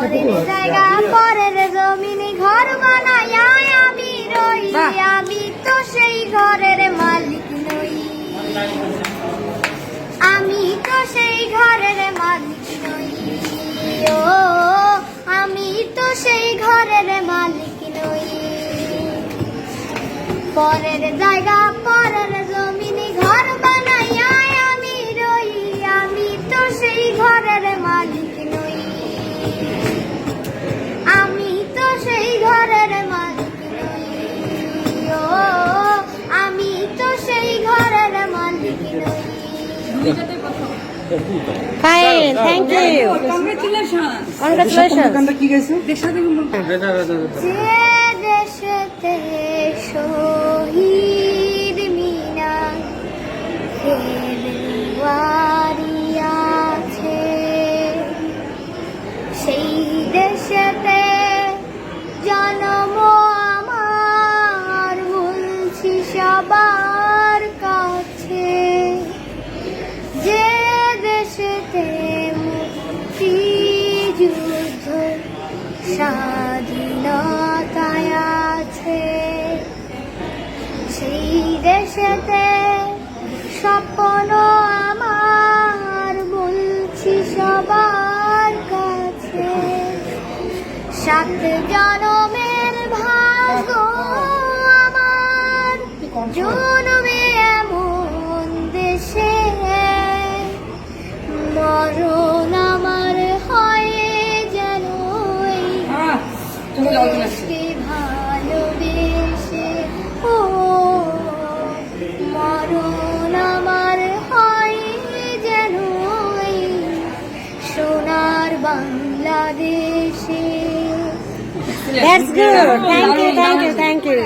পরের জায়গা পরের জমিনে ঘর বানাই আমি রই। আমি তো সেই ঘরের মালিক নই। আমি তো সেই ঘরের মালিক নই। ও আমি তো সেই ঘরের মালিক নই। পরের জায়গা পরের fine thank you congratulation congratulation গানটা কি গাইছো? দেশাদি যে দেশেতে স্বাধীনতায় আছে। সেই দেশেতে স্বপ্ন আমার বলছি সবার কাছে। সাত জনমের ভাগ্য আমার। বাংলাদেশে। That's good thank you thank you thank you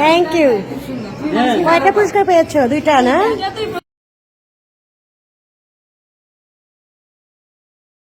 thank you কয়টা পুরস্কার পেয়েছ? দুইটা না?